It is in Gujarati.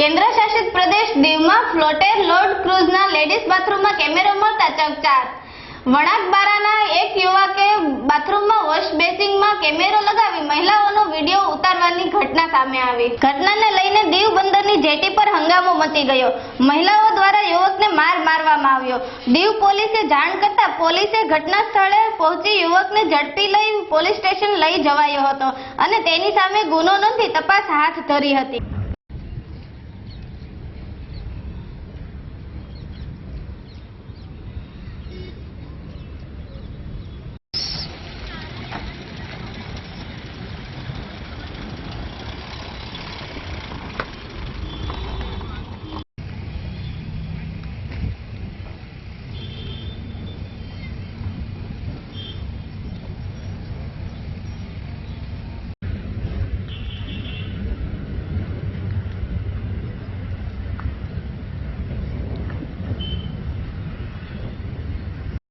કેન્દ્ર શાસિત પ્રદેશ દીવમાં ફ્લોટેર લોર્ડ ક્રુઝના લેડીઝ બાથરૂમમાં કેમેરો મળતા ચકચાર. વણાકબારાના એક યુવકે બાથરૂમમાં વોશ બેસિંગમાં કેમેરો લગાવી મહિલાઓનો વીડિયો ઉતારવાની ઘટના સામે આવી. ઘટનાને લઈને દીવ બંદરની જેટી પર હંગામો મચી ગયો. મહિલાઓ દ્વારા યુવકને માર મારવામાં આવ્યો. દીવ પોલીસે જાણ કરતા પોલીસે ઘટના સ્થળે પહોંચી યુવકને ઝડપી લઈ પોલીસ સ્ટેશન લઈ જવાયો હતો અને તેની સામે ગુનો નોંધી તપાસ હાથ ધરી હતી.